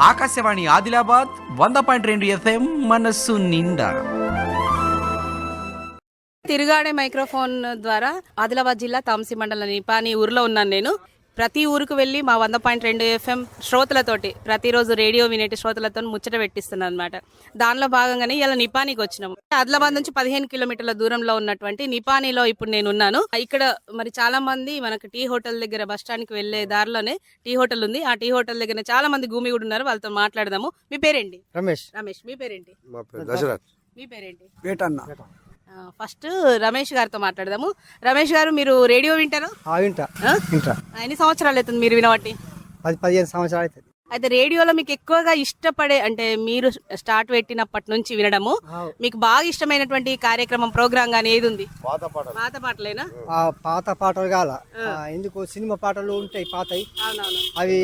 ఆకాశవాణి ఆదిలాబాద్ వంద పాయింట్ రెండు ఎఫ్ఎం మనస్సు నిండా. తిరుగాడే మైక్రోఫోన్ ద్వారా ఆదిలాబాద్ జిల్లా తాంసి మండలం నిపాని ఊర్లో ఉన్నాను నేను. ప్రతి ఊరికి వెళ్ళి మా వంద పాయింట్ రెండు ఎఫ్ఎం శ్రోతలతోటి ప్రతిరోజు రేడియో వినేటి శ్రోతలతో ముచ్చట పెట్టిస్తున్నాను అనమాట దానిలో భాగంగానే ఇలా నిపానికి వచ్చినాం ఆదిలాబాద్ నుంచి పదిహేను కిలోమీటర్ల దూరంలో ఉన్నటువంటి నిపానిలో ఇప్పుడు నేను ఉన్నాను ఇక్కడ మరి చాలా మంది మనకు టీ హోటల్ దగ్గర బస్ స్టాండ్కి వెళ్ళే దారిలోనే టీ హోటల్ ఉంది. ఆ టీ హోటల్ దగ్గర చాలా మంది భూమి కూడా ఉన్నారు. వాళ్ళతో మాట్లాడదాము. మీ పేరేంటి? రమేష్. రమేష్. మీ పేరేంటి? మా పేరేంటి? పేటన్న ఫస్ట్ రమేష్ గారితో మాట్లాడదాము. రమేష్ గారు మీరు రేడియో వింటారా? ఆ వింటా? వింటా. ఎన్ని సంవత్సరాలు అవుతుంది మీరు వినబట్టి? పది పదిహేను సంవత్సరాలు అవుతుంది. అయితే రేడియోలో మీకు ఎక్కువగా ఇష్టపడే అంటే మీరు స్టార్ట్ పెట్టినప్పటి నుంచి వినడము మీకు బాగా ఇష్టమైనటువంటి కార్యక్రమం ప్రోగ్రామ్ గానీ ఏది ఉంది? పాత పాటలు. పాత పాటలేనా? ఆ పాత పాటలు కాల. ఎందుకు సినిమా పాటలు ఉంటాయి పాతవి అవి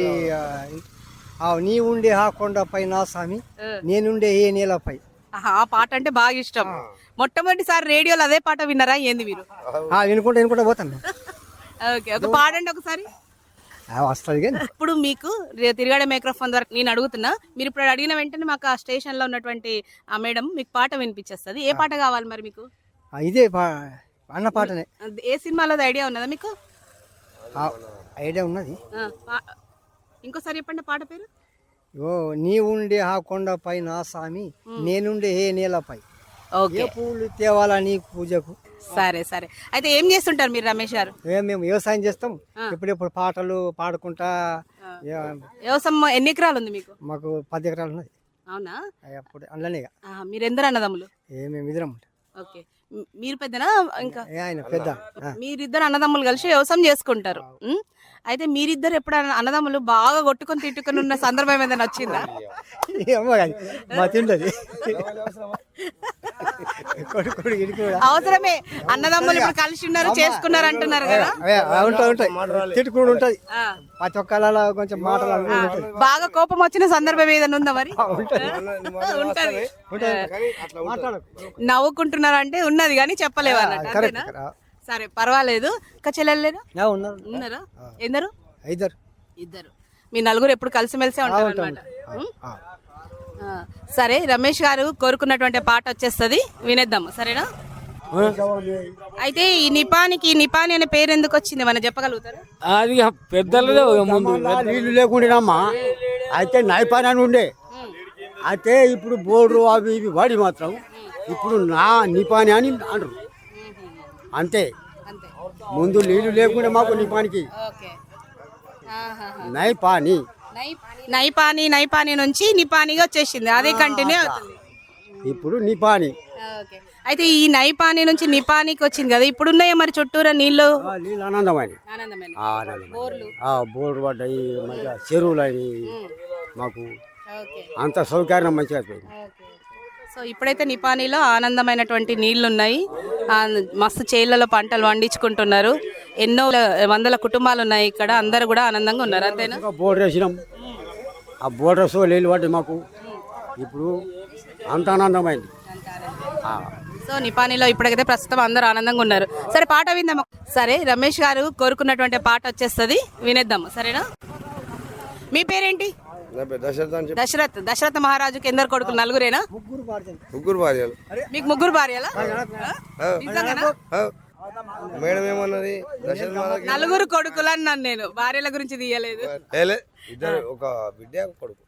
నీ ఉండే ఆ కొండపై నా స్వామి. నేనుండే ఏ నేలపై. ఆహా, ఆ పాట అంటే బాగా ఇష్టం. మొట్టమొదటిసారి రేడియోలో అదే పాట విన్నారా? ఏంది మీరు? వినుకుంటా వినుకుంటా పోతాను. ఓకే ఒక పాడండి ఒకసారి. వస్తుంది ఇప్పుడు మీకు తిరగడే మైక్రోఫోన్ ద్వారా నేను అడుగుతున్నా. మీరు ఇప్పుడు అడిగిన వెంటనే మాకు ఆ స్టేషన్లో ఉన్నటువంటి ఆ మేడం మీకు పాట వినిపించేస్తుంది. ఏ పాట కావాలి మరి మీకు? ఇదే అన్న పాటనే. ఏ సినిమాలో ఐడియా ఉన్నదా మీకు? ఐడియా ఉన్నది. ఇంకోసారి చెప్పండి పాట పేరు. ఓ నీ ఉండే ఆ కొండపై నా స్వామి నేనుండే ఏ నేలపై. ఏ ఓకే. పువ్వులు తేవాలా నీ పూజకు? సరే సరే. అయితే ఏం చేస్తుంటారు మీరు రమేష్ గారు? ఏ మేము వ్యవసాయం చేస్తాం. ఎప్పుడెప్పుడు పాటలు పాడుకుంటా ఏ, వ్యవసాయం ఎన్ని ఎకరాలు ఉంది మీకు? మాకు పది ఎకరాలు ఉన్నది. అవునా? అప్పుడు అందులోనే ఇక. ఆ, మీరు ఎందరు అన్నదమ్ములు? ఏ మేము ఇద్దరం. ఓకే. మ్- మీరు పెద్దనా? ఇంకా? ఏ ఆయన పెద్ద. ఆ. మీరిద్దరు అన్నదమ్ములు కలిసి వ్యవసాయం చేసుకుంటారు? అయితే మీరిద్దరు ఎప్పుడైనా అన్నదమ్ములు బాగా కొట్టుకొని తిట్టుకొని ఉన్న సందర్భం ఏదైనా వచ్చిందా ఏమో కానీ అవసరమే. అన్నదమ్ములు ఇప్పుడు కలిసి ఉన్నారు చేసుకున్నారు అంటున్నారు కదా? అవే, అవే ఉంటాయి ఉంటాయి తిట్టుకుని ఉంటుంది. ఆ. ప్రతి ఒక్కళ్ళ కొంచెం మాటలు అవి ఉంటాయి. బాగా కోపం వచ్చిన సందర్భం ఏదైనా ఉందా మరి? ఉంటుంది. నవ్వుకుంటున్నారు అంటే ఉన్నది కానీ చెప్పలేవు అన్నట్టు సరే పర్వాలేదు. ఇంకా చెల్లెలేరు యా, ఉన్నారు. ఉన్నారా? ఎందరు? ఇద్దరు. ఇద్దరు. మీ నలుగురు ఎప్పుడు కలిసిమెలిసే ఉంటారు అనమాట ఆ. సరే రమేష్ గారు కోరుకున్నటువంటి పాట వచ్చేస్తుంది. వినేద్దాం సరేనా? అయితే ఈ నిపానికి నిపాని అనే పేరు ఎందుకు వచ్చింది? మనం చెప్పగలుగుతారా? అది పెద్దలదే ముందు. నీళ్ళు లేకుండానమ్మా అయితే నైపాన్ అని ఉండే. అయితే ఇప్పుడు బోర్డు అవి ఇవి వాడి మాత్రం. ఇప్పుడు నా నిపాని అని అంటారు. అంతే. ముందు నీళ్ళు లేకుండా మాకు నిపానికి ఓకే. ఆహాహా. నైపాని. నై- నైపాని నైపాని నుంచి నిపానిగా వచ్చేసింది. అదే కంటిన్యూ అవుతుంది. ఇప్పుడు నిపాని అయితే ఈ నైపాని నుంచి నిపానికి వచ్చింది కదా ఇప్పుడు ఉన్నాయా మరి చుట్టూరా నీళ్ళు? నీళ్ళు ఆనందమని బోర్డు పడ్డాయి మంచిగా చెరువులు అయినాయి మాకు. అంత సౌకర్యం మంచిగా సో ఇప్పుడైతే నిపానిలో ఆనందమైనటువంటి నీళ్ళు ఉన్నాయి మస్తు చేళ్ళలో పంటలు పండించుకుంటున్నారు. ఎన్నో వందల కుటుంబాలు ఉన్నాయి ఇక్కడ. అందరు కూడా ఆనందంగా ఉన్నారు. అంతేనా? బోర్డు వేసినాం. ఆ బోర్డు సో నీళ్ళు పడ్డాయి మాకు. ఇప్పుడు అంత ఆనందమైంది. సో నిపానిలో ఇప్పటికైతే ప్రస్తుతం అందరూ ఆనందంగా ఉన్నారు. సరే పాట విందాం. సరే రమేష్ గారు కోరుకున్నటువంటి పాట వచ్చేస్తుంది. వినేద్దాం సరేనా? మీ పేరేంటి? దశరథ్ దశరథ్ దశరథ మహారాజుకి ఎందరు కొడుకులు నలుగురేనా? ముగ్గురు భార్యలు. మీకు ముగ్గురు భార్యలా. మేడం ఏమన్నది? నలుగురు కొడుకులు అన్నాను నేను. భార్యల గురించి తీయలేదు. ఇద్దరు ఒక బిడ్డ కొడుకు.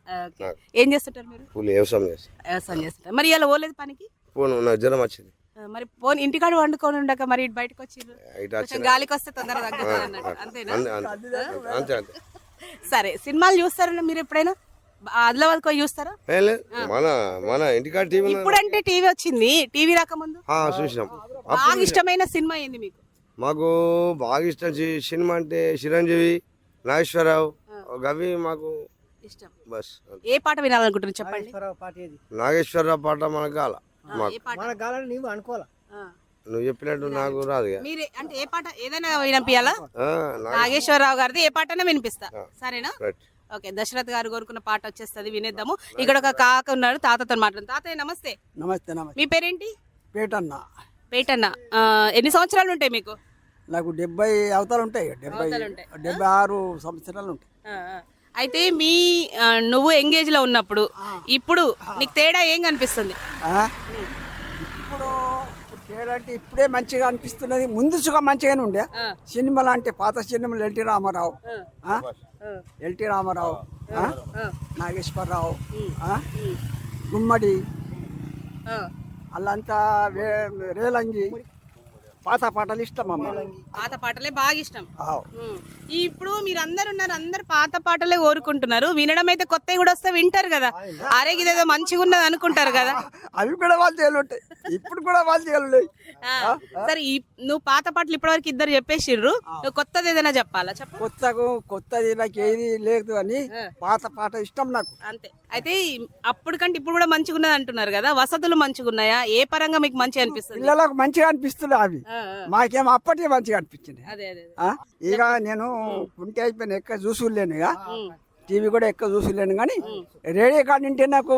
ఏం చేస్తుంటారు మీరు? కూలి వ్యవసాయం చేసి వ్యవసాయం చేస్తుంటారు. మరి ఇలా పోలేదు పనికి? పోను జ్వరం వచ్చింది. మరి పోనీ ఇంటికాడ వండుకొని ఉండక మరి ఇటు బయటకు వచ్చిన. గాలికి వస్తే తొందరగా తగ్గుతుంది అన్నట్టు. అంతేనా? అంతే అంతే అంతే అంతే. సరే సినిమాలు చూస్తారా మీరు ఎప్పుడైనా? ఆదిలాబాద్ పోయి చూస్తారా? ఏలే మన మన ఇంటికాడ టీవీ ఇప్పుడంటే టీవీ వచ్చింది. టీవీ రాకముందు? చూసినాం. బాగా ఇష్టమైన సినిమా ఏంది మీకు? మాకు బాగా ఇష్టం సినిమా అంటే చిరంజీవి నాగేశ్వరరావు గవి మాకు ఇష్టం. బస్. ఏ పాట వినాలనుకుంటున్నారు చెప్పండి? పాట ఏది? నాగేశ్వరరావు పాట మనకు కాల మాకు. అనుకోవాలా? ఆ. నువ్వు చెప్పినట్టు నాకు రాదు. మీరు అంటే ఏ పాట ఏదైనా వినిపించాలా నాగేశ్వరరావు గారిది ఏ పాటనే వినిపిస్తా. సరేనా. ఓకే దశరథ్ గారు కోరుకున్న పాట వచ్చేస్తుంది వినేద్దాము. ఇక్కడ ఒక కాక ఉన్నాడు తాతతో మాట్లాడు తాతయ్య నమస్తే. నమస్తే నమస్తే. మీ పేరేంటి? పేటన్న. పేటన్న. ఎన్ని సంవత్సరాలు ఉంటాయి మీకు? నాకు డెబ్బై అవతలు ఉంటాయి డెబ్బై అవతలు ఉంటాయి. డెబ్బై ఆరు సంవత్సరాలు ఉంటాయి. అయితే మీ నువ్వు ఎంగేజ్లో ఉన్నప్పుడు ఇప్పుడు నీకు తేడా ఏం కనిపిస్తుంది? ఆ? ఇప్పుడు తేడంటే ఇప్పుడే మంచిగా అనిపిస్తున్నది. ముందుగా మంచిగానే ఉండే. సినిమాలు అంటే పాత సినిమాలు N T Rama Rao. N T Rama Rao. Nageswara Rao? Gummadi. వే- రేలంగి. పాత పాటలు ఇష్టం అమ్మ. పాత పాటలే బాగా ఇష్టం. ఇప్పుడు మీరు అందరు ఉన్నారు అందరు పాత పాటలే కోరుకుంటున్నారు. వినడం అయితే కొత్తవి కూడా వస్తే వింటారు కదా. అరే ఇదేదో మంచిగా ఉన్నది అనుకుంటారు కదా. అవి కూడా వాళ్ళు చేయలుంటాయి ఇప్పుడు కూడా వాళ్ళు ఆ, సరే నువ్వు పాత పాటలు ఇప్పటివరకు ఇద్దరు చెప్పేసిర్రు. నువ్వు కొత్తది ఏదైనా చెప్పాలా? చెప్పు. కొత్తకు కొత్తది నాకు ఏది లేదు అని పాత పాట ఇష్టం నాకు. అంతే. అయితే అప్పుడు కంటే ఇప్పుడు కూడా మంచిగా ఉన్నది అంటున్నారు కదా. వసతులు మంచిగా ఉన్నాయా ఏ పరంగా మీకు మంచిగా అనిపిస్తుంది? పిల్లలకు మంచిగా అనిపిస్తున్నాయి అవి. మాకేం అప్పటికే మంచిగా అనిపించింది. అదే అదే అదే. ఆ? ఇక నేను ఉంటే అయిపోయిన ఎక్క చూసులేను ఇక. టీవీ కూడా ఎక్కువ చూసులేను కానీ రేడియో కాడ ఉంటే నాకు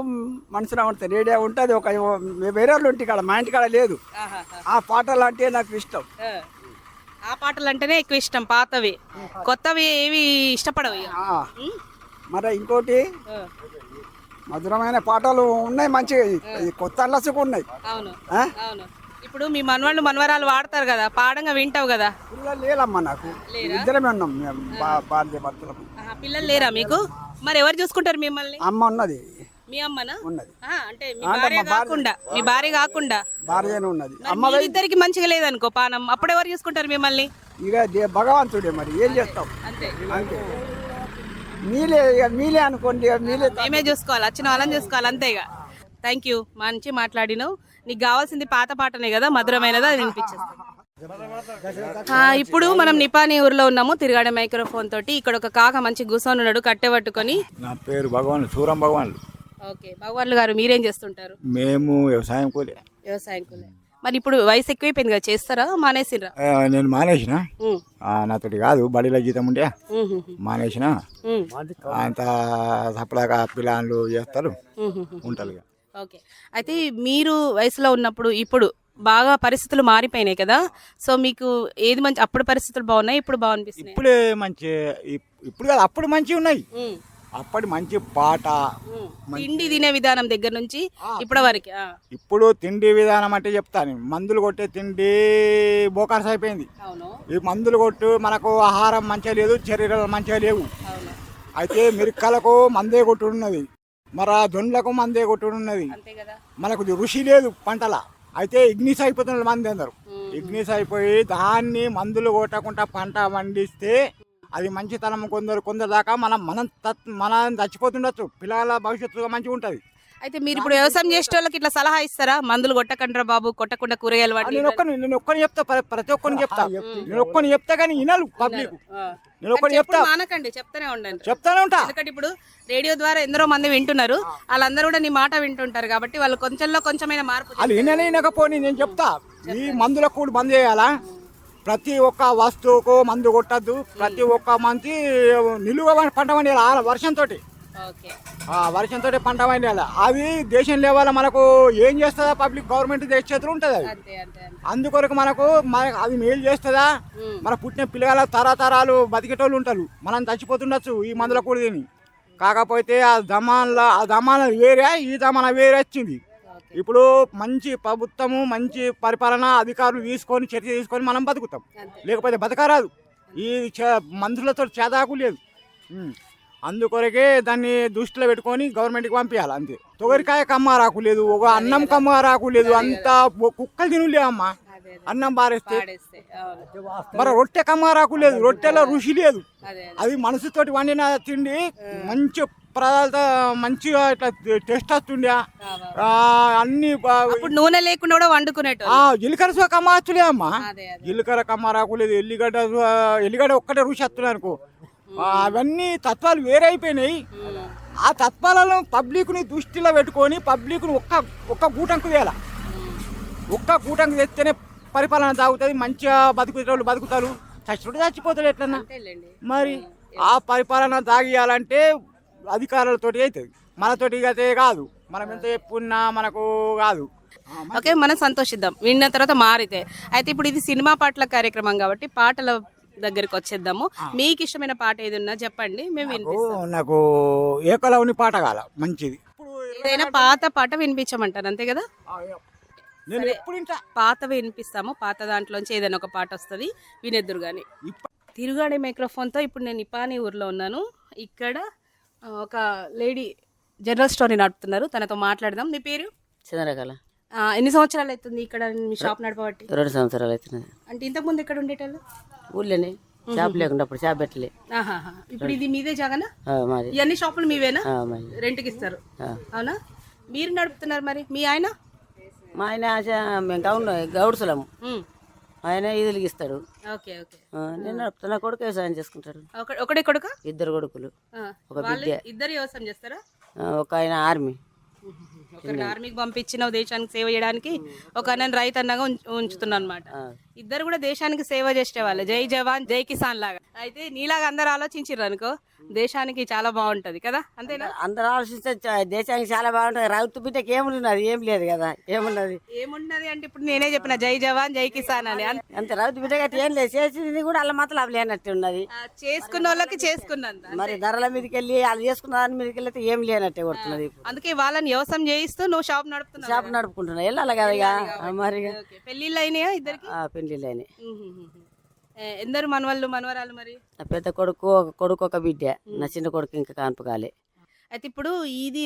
మనసులో ఉంటుంది. రేడియో ఉంటుంది ఒక వేరే వాళ్ళు ఉంటే ఇక్కడ మా ఇంటి కాడ లేదు. ఆ పాటలు అంటే నాకు ఇష్టం. ఆ. పాటలు అంటేనే ఎక్కువ ఇష్టం పాతవి. కొత్తవి ఏవి ఇష్టపడవు. మరి ఇంకోటి మధురమైన పాటలు ఉన్నాయి మంచిగా. ఈ కొత్త అల్లసుకు ఉన్నాయి. అవును. ఆ? అవును. ఇప్పుడు మీ మనవాళ్ళు మనవరాలు వాడతారు కదా పాడంగా వింటావు కదా? పిల్లలు లేదమ్మా నాకు. ఇద్దరమే ఉన్నాం మేము బా- భార్య భర్తలు ఆహా, పిల్లలు లేరా మీకు? మరి ఎవరు చూసుకుంటారు మిమ్మల్ని? అమ్మ ఉన్నది. మీ అమ్మనా? ఉన్నది. ఆహా, అంటే మీ భార్య కాకుండా మీ భార్య కాకుండా. భార్యనే ఉన్నది. మరి మీరిద్దరికి మంచిగా లేదనుకో పానం. అప్పుడు ఎవరు చూసుకుంటారు మిమ్మల్ని? ఇక దే- భగవంతుడే మరి ఏం చేస్తాం? అంతే. అంతే. మీలే ఇక మీలే అనుకోండి ఇక మీలే మేమే చూసుకోవాలి వచ్చిన వాళ్ళని చూసుకోవాలి అంతే ఇక. థ్యాంక్ యూ మంచి మాట్లాడినావు. నీకు కావాల్సింది పాత పాటనే కదా మధురమైనదా అది వినిపించేస్తాను ఇప్పుడు మనం నిపాని ఊర్లో ఉన్నాము తిరగాడే మైక్రోఫోన్ తోటి. ఇక్కడ ఒక కాక మంచి కూర్చొని ఉన్నాడు కట్టె పట్టుకొని. నా పేరు భగవాన్ సూరం భగవాన్లు ఓకే భగవాన్లు గారు మీరేం చేస్తుంటారు? మేము వ్యవసాయం కూలి. వ్యవసాయం కులే. మరి ఇప్పుడు వయసు ఎక్కువైపోయింది కదా చేస్తారా మానేసినరా? ఆ, నేను మానేసిన. నాతోటి కాదు బడిలో జీతం ఉండే. మానేసిన. అంత సప్లాగా పిల్లలు చేస్తారు. ఉంటారు. ఓకే. అయితే మీరు వయసులో ఉన్నప్పుడు ఇప్పుడు బాగా పరిస్థితులు మారిపోయినాయి కదా సో మీకు ఏది మంచి అప్పుడు పరిస్థితులు బాగున్నాయి ఇప్పుడు బాగా అనిపిస్తున్నాయి ఇప్పుడే మంచి ఇప్- ఇప్పుడు కాదు అప్పుడు మంచిగా ఉన్నాయి. అప్పటి మంచి పాట తిండి తినే విధానం దగ్గర నుంచి ఇప్పటి వరకు ఇప్పుడు తిండి విధానం అంటే చెప్తాను మందులు కొట్టే తిండి బోకార్స్ అయిపోయింది. ఈ మందులు కొట్టు మనకు ఆహారం మంచిగా లేదు శరీరాలు మంచిగా లేవు. అయితే మిరక్కలకు మందే కొట్టుడున్నది మరి ఆ దొండ్లకు మందే కొట్టుడున్నది మనకు రుచి లేదు పంటల. అయితే ఇగ్నిస్ అయిపోతున్న మంది అందరు. ఇగ్నిస్ అయిపోయి దాన్ని మందులు కొట్టకుండా పంట పండిస్తే అది మంచితనం కొందరు కొందరు దాకా మనం మనం తత్- మనం చచ్చిపోతుండొచ్చు. పిల్లల భవిష్యత్తు మంచిగా ఉంటుంది అయితే మీరు ఇప్పుడు వ్యవసాయం చేసే వాళ్ళకి ఇట్లా సలహా ఇస్తారా? మందులు కొట్టకండ్రా బాబు కొట్టకుండా కూరగాయలు వాడి నేను ఒక్కని నేను ఒక్కని చెప్తా ప్ర- ప్రతి ఒక్కరిని చెప్తా. నేను ఒక్కని చెప్తా కానీ వినాలి పబ్లిక్. నేను ఒక్కని చెప్తా. మానకండి చెప్తానే ఉండండి. చెప్తానే ఉంటా. ఎందుకంటే ఇప్పుడు రేడియో ద్వారా ఎందరో మంది వింటున్నారు. వాళ్ళందరూ కూడా నీ మాట వింటుంటారు కాబట్టి వాళ్ళు కొంచెంలో కొంచెమైనా మార్పు వాళ్ళు విననే వినకపోని నేను చెప్తా. ఈ మందులకు కూడా బంద్ చేయాలా? ప్రతి ఒక్క వస్తువుకు మందు కొట్టద్దు. ప్రతి ఒక్క మంచి నిలువ పంట పండియాలి ఆ వర్షంతో వర్షంతో పంట పండియాలి అది దేశం లెవెల్ మనకు ఏం చేస్తుందా? పబ్లిక్ గవర్నమెంట్ దేశ చేతులు ఉంటుంది అది అందుకొరకు మనకు మన- అది మేలు చేస్తుందా? మన పుట్టిన పిల్లల తరతరాలు బతికేటోళ్ళు ఉంటారు. మనం చచ్చిపోతుండొచ్చు ఈ మందుల కూడా తిని కాకపోతే ఆ దమాన్ల ఆ దమాన వేరే ఈ దమాన వేరే వచ్చింది. ఇప్పుడు మంచి ప్రభుత్వము మంచి పరిపాలన అధికారులు తీసుకొని చర్య తీసుకొని మనం బతుకుతాం. లేకపోతే బతకరాదు. ఈ చ- మందులతో చేదాకు లేదు. అందుకొరకే దాన్ని దృష్టిలో పెట్టుకొని గవర్నమెంట్కి పంపించాలి అంతే. తొగరికాయ కమ్మారాకు లేదు ఒక అన్నం కమ్మారాకు లేదు అంతా కుక్కలు తినులే అమ్మా. అన్నం అవును. మరి రొట్టె కమ్మారాకు లేదు రొట్టెలో రుచి లేదు. అదే మనసుతోటి వండిన తిండి మంచి పదార్థ మంచిగా ఇట్లా టేస్ట్ వస్తుండే. అన్ని నూనె లేకుండా కూడా జీలకర్ర సో కమ్మచ్చులే అమ్మా. అదే అదే. జీలకర్ర కమ్మరాకు లేదు ఎల్లిగడ్డ ఎల్లిగడ్డ ఒక్కటే రుచి వస్తున్నాయి అనుకో. అవన్నీ తత్వాలు వేరే అయిపోయినాయి ఆ తత్వాలను పబ్లిక్ని దృష్టిలో పెట్టుకొని పబ్లిక్ని ఒక్క ఒక్క గూటంకు తేలా ఒక్క గూటంకు తెస్తేనే పరిపాలన సాగుతుంది మంచిగా బతుకుతారు బతుకుతారు. చచ్చినట్టు చచ్చిపోతాడు ఎట్లన్నా. మరి ఆ పరిపాలన తాగియాలంటే అధికారులతోటి అవుతుంది మనతోటి అయితే కాదు. మనం ఎంత చెప్పున్నా మనకు కాదు. ఓకే మనం సంతోషిద్దాం. విన్న తర్వాత మారితే. అయితే ఇప్పుడు ఇది సినిమా పాటల కార్యక్రమం కాబట్టి పాటల దగ్గరికి వచ్చేద్దాము. మీకు ఇష్టమైన పాట ఏది ఉన్నా చెప్పండి మేము వినిపిస్తాం. నాకు ఏకలవుని పాట కాల మంచిది. ఏదైనా పాత పాట వినిపించమంటారు అంతే కదా? నేను ఎప్పుడు పాత వినిపిస్తాము పాత దాంట్లోంచి ఏదైనా ఒక పాట వస్తుంది వినేద్దురు కానీ తిరుగాడే మైక్రోఫోన్తో ఇప్పుడు నేను ఇపాని ఊర్లో ఉన్నాను. ఇక్కడ ఒక లేడీ జనరల్ స్టోరీ నడుపుతున్నారు తనతో మాట్లాడదాం. మీ పేరు? చంద్రకళ. ఎన్ని సంవత్సరాలు అవుతుంది ఇక్కడ మీ షాప్ నడపబట్టి? రెండు సంవత్సరాలు అవుతున్నది అంటే ఇంతకుముందు ఎక్కడ ఉండేటోళ్ళు? ఊళ్ళోనే షాప్ లేకుండా అప్పుడు షాప్ పెట్టలే. ఇప్పుడు ఇది మీదే జగనా? ఇవన్నీ షాపులు మీవేనా? రెంట్కి ఇస్తారు. అవునా? మీరు నడుపుతున్నారు మరి. మీ ఆయన? మా ఆయన మేము గౌన్ గౌడ్సులము ఉమ్. ఆయన ఆ, నేను నడుపుతున్నా కొడుకు వ్యవసాయం చేసుకుంటాడు. ఒక- ఒకడే కొడుక? ఇద్దరు కొడుకులు. ఒక బిడ్డ. ఇద్దరు వ్యవసాయం చేస్తారా? ఒక ఆయన ఆర్మీ. ఒకరిని ఆర్మీకి పంపించిన దేశానికి సేవ చేయడానికి ఒక నేను రైతు అన్నగా ఉంచుతున్నాను అనమాట ఇద్దరు కూడా దేశానికి సేవ చేసే వాళ్ళు జై జవాన్ జై కిసాన్ లాగా. అయితే నీలాగా అందరు ఆలోచించారు అనుకో దేశానికి చాలా బాగుంటది కదా? అంతేనా? అందరూ ఆలోచిస్తే దేశానికి చాలా బాగుంటుంది. రైతు బిడ్డకి ఏమున్నది ఏం లేదు కదా? ఏమున్నది? ఏమున్నది అంటే ఇప్పుడు నేనే చెప్పిన జై జవాన్ జై కిసాన్ అని. అంతే రైతు బిడ్డ గట్టి ఏం లేదు. చేసింది కూడా అలా మాత్రం అవి లేనట్టు ఉన్నది. చేసుకున్న వాళ్ళకి చేసుకున్నంత మరి ధరల మీదకి వెళ్ళి వాళ్ళు చేసుకున్న దాని మీదకి వెళ్తే ఏం లేనట్టే కొడుతున్నది అందుకే వాళ్ళని వ్యవసాయం చేయిస్తూ నువ్వు షాప్ నడుపుతున్నావు షాప్ నడుపుకుంటున్నా వెళ్ళాలి కదా మరి. పెళ్ళిళ్ళు అయినాయా ఇద్దరికి? అయినాయి ఏ, ఎందరు మనవాళ్ళు మనవరాలు మరి? నా పెద్ద కొడుకు ఒక కొడుకు ఒక బిడ్డ. నా చిన్న కొడుకు ఇంకా కాన్పు కాలే అయితే ఇప్పుడు ఇది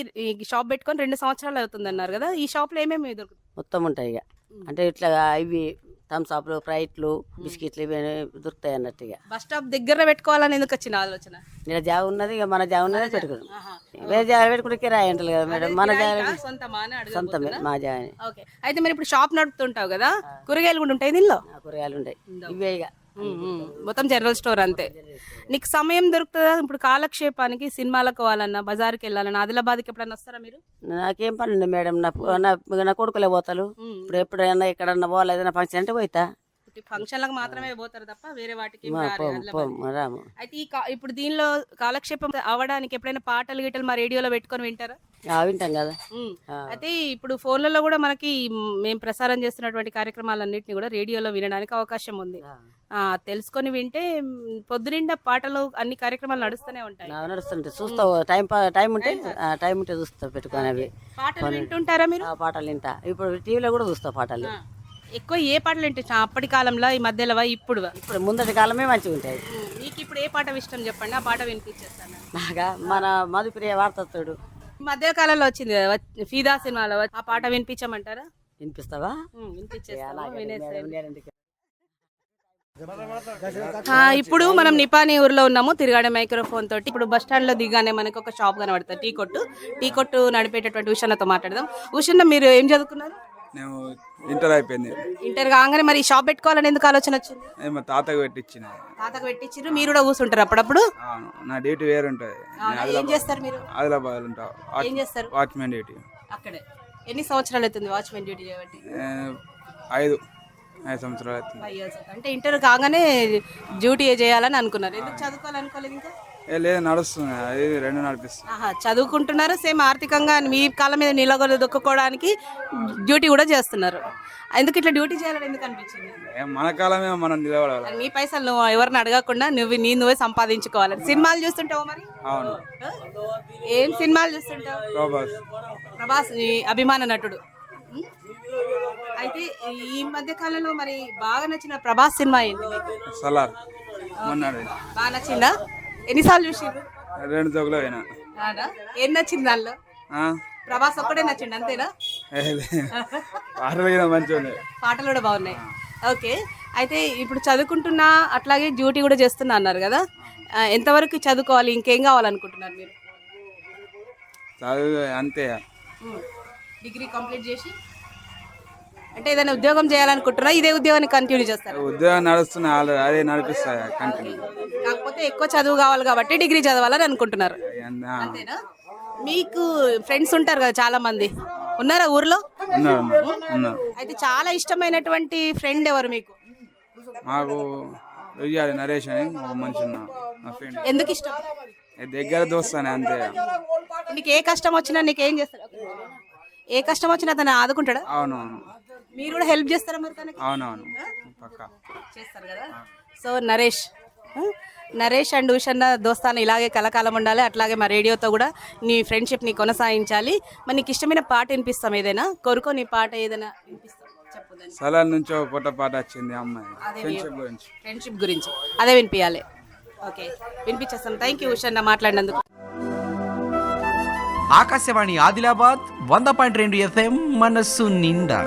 షాప్ పెట్టుకొని రెండు సంవత్సరాలు అవుతుంది అన్నారు కదా ఈ షాప్లో ఏమేమి దొరుకుతుంది మొత్తం ఉంటాయి ఇక. అంటే ఇట్లా ఇవి థమ్స్ అప్లు ఫ్రైట్లు బిస్కెట్లు ఇవి దొరుకుతాయి అన్నట్టు ఇక. బస్ స్టాప్ దగ్గర పెట్టుకోవాలని ఎందుకు వచ్చిన ఆలోచన? ఇలా జాగ ఉన్నది ఇక మన జాగ ఉన్నది పెట్టుకున్నాం. వేరే జాగ పెట్టుకుంటే కిరాయి అంటారు కదా మేడం మన జాగ? సొంతమా. మా ఓకే. అయితే మరి ఇప్పుడు షాప్ నడుపుతుంటావు కదా కూరగాయలు కూడా ఉంటాయి దీనిలో? కూరగాయలు ఉంటాయి. ఇవే ఇక. మొత్తం జనరల్ స్టోర్ అంతే. నీకు సమయం దొరుకుతుందా? ఇప్పుడు కాలక్షేపానికి సినిమాలకు పోవాలన్నా బజార్కి వెళ్ళాలన్నా ఆదిలాబాద్కి ఎప్పుడన్నా వస్తారా మీరు? నాకేం పని ఉంది మేడం. నా నా కొడుకులే పోతారు ఇప్పుడు ఎప్పుడైనా ఎక్కడన్నా పోవాలి ఏదైనా ఫంక్షన్ అంటే పోతా. ఫంక్షన్లకు మాత్రమే పోతారు తప్ప వేరే వాటికి రాము. అయితే ఈ ఇప్పుడు దీనిలో కాలక్షేపం అవడానికి ఎప్పుడైనా పాటలు గిటలు మా రేడియోలో పెట్టుకొని వింటారా? వింటాం కదా. అయితే ఇప్పుడు ఫోన్లలో కూడా మనకి మేము ప్రసారం చేస్తున్నటువంటి కార్యక్రమాలన్నింటినీ కూడా రేడియోలో వినడానికి అవకాశం ఉంది. ఆ, తెలుసుకొని వింటే పొద్దునిండా పాటలు అన్ని కార్యక్రమాలు నడుస్తూనే ఉంటాయి. నడుస్తుంటే చూస్తావు టైం టైం ఉంటే టైం ఉంటే చూస్తావు పెట్టుకొని అవి పాటలు వింటుంటారా మీరు? పాటలు వింటా. ఇప్పుడు టీవీలో కూడా చూస్తావు పాటలు. ఎక్కువ ఏ పాటలు వింటే అప్పటి కాలంలో ఈ మధ్యలో ఇప్పుడు ఇప్పుడు ముందటి కాలమే మంచిగా ఉంటాయి. మీకు ఇప్పుడు ఏ పాట ఇష్టం చెప్పండి? ఆ పాట వినిపించేస్తాను. బాగా మన మధుప్రియ వార్తతుడు మధ్య కాలంలో వచ్చింది ఫీదా సినిమాలో ఆ పాట వినిపించమంటారా? వినిపిస్తావా? ఇప్పుడు మనం నిపాని ఊర్లో ఉన్నాము తిరగాడే మైక్రోఫోన్ తోటి. ఇప్పుడు బస్ స్టాండ్లో దిగానే మనకు ఒక షాప్ కనబడుతుంది టీ కొట్టు. టీ కొట్టు నడిపేటటువంటి ఉషన్నతో మాట్లాడదాం. ఉషన్న మీరు ఏం చదువుకున్నారు? నేను ఇంటర్ అయిపోయింది. ఇంటర్ కాగానే మరి ఈ షాప్ పెట్టుకోవాలని ఎందుకు ఆలోచన వచ్చింది? మా తాతకు పెట్టించిన తాతకు పెట్టించారు మీరు కూడా కూర్చుంటారు అప్పుడప్పుడు? అవును నా డ్యూటీ వేరు ఉంటుంది. అవునా? ఏం చేస్తారు మీరు? ఆదిలాబాద్ ఉంటా. ఏం చేస్తారు? Watchman duty. అక్కడే. ఎన్ని సంవత్సరాలు అవుతుంది వాచ్మెన్ డ్యూటీ చేయబట్టి? ఐదు. ఐదు సంవత్సరాలు అవుతుంది. ఫైవ్ ఇయర్స్ అంటే ఇంటర్ కాగానే డ్యూటీ చేయాలని అనుకున్నారు. ఎందుకు చదువుకోవాలనుకోలేదు ఇంకా? ఏ లేదు నడుస్తుంది. అది రెండు నడిపిస్తుంది. ఆహా చదువుకుంటున్నారు సేమ్ ఆర్థికంగా మీ కాళ్ళ మీద నిలగొల దొక్కుకోవడానికి డ్యూటీ కూడా చేస్తున్నారు. ఎందుకు ఇట్లా డ్యూటీ చేయాలని ఎందుకు అనిపించింది? ఏ, మన కాలమే మనం నిలబడాలి. నీ పైసలు నువ్వు ఎవరిని అడగకుండా నువ్వు నీ నువ్వే సంపాదించుకోవాలి. సినిమాలు చూస్తుంటావు మరి? అవును? ఏం సినిమాలు చూస్తుంటావు? ప్రభాస్. నీ అభిమాన నటుడు? అయితే ఈ మధ్య కాలంలో మరి బాగా నచ్చిన ప్రభాస్ సినిమా ఏంటి? సలార్. బాగా నచ్చిందా? ఎన్నిసార్లు చూసిండ్రు రెండు జోగులో అవునా? ఏం నచ్చింది దానిలో? ప్రభాస్ ఒక్కడే నచ్చిండు అంతేనా. పాటలు మంచిగా పాటలు కూడా బాగున్నాయి. ఓకే. అయితే ఇప్పుడు చదువుకుంటున్నా అట్లాగే డ్యూటీ కూడా చేస్తున్నా అన్నారు కదా. ఎంతవరకు చదువుకోవాలి? ఇంకేం కావాలనుకుంటున్నారు మీరు? చదువు అంతే. డిగ్రీ కంప్లీట్ చేసి? అంటే ఏదైనా ఉద్యోగం చేయాలనుకుంటున్నా ఇదే ఉద్యోగాన్ని కంటిన్యూ చేస్తారు? ఉద్యోగం నడుస్తున్నా ఆల్రెడీ అదే నడిపిస్తాయి కంటిన్యూ కాకపోతే ఎక్కువ చదువు కావాలి కాబట్టి డిగ్రీ చదవాలని అనుకుంటున్నారు. అంతేనా? మీకు ఫ్రెండ్స్ ఉంటారు కదా చాలా మంది ఉన్నారా ఊర్లో అయితే చాలా ఇష్టమైనటువంటి ఫ్రెండ్ ఎవరు మీకు? మాకు నరేష్ అని ఒక మనిషి ఉన్నా మా ఫ్రెండ్ ఎందుకు ఇష్టం? దగ్గర దోస్తానే అంతే. నీకు ఏ కష్టం వచ్చినా నీకు ఏం చేస్తాడు? ఏ కష్టం వచ్చినా తను ఆదుకుంటాడా? అవునవును. మీరు కూడా హెల్ప్ చేస్తారా మరి తనకి? అవునవును. పక్కా. చేస్తారు కదా. సో నరేష్? నరేష్ అండ్ ఉషన్న దోస్తాను ఇలాగే కలకాలం ఉండాలి అట్లాగే మా రేడియోతో కూడా నీ ఫ్రెండ్షిప్ని కొనసాగించాలి. మరి నీకు ఇష్టమైన పాట వినిపిస్తాం ఏదైనా? కోరుకో నీ పాట ఏదైనా వినిపిస్తాం. చెప్పు దాన్ని. సలార్ నుంచి ఒక పొట్ట పాట వచ్చింది ఆ అమ్మాయి. ఫ్రెండ్షిప్ గురించి. ఫ్రెండ్షిప్ గురించి. అదే వినిపించాలి ఓకే. వినిపించేస్తాం థ్యాంక్ యూ ఉషన్న మాట్లాడినందుకు. ఆకాశవాణి ఆదిలాబాద్ వంద పాయింట్ రెండు ఎఫ్ఎం మనస్సు నిండా.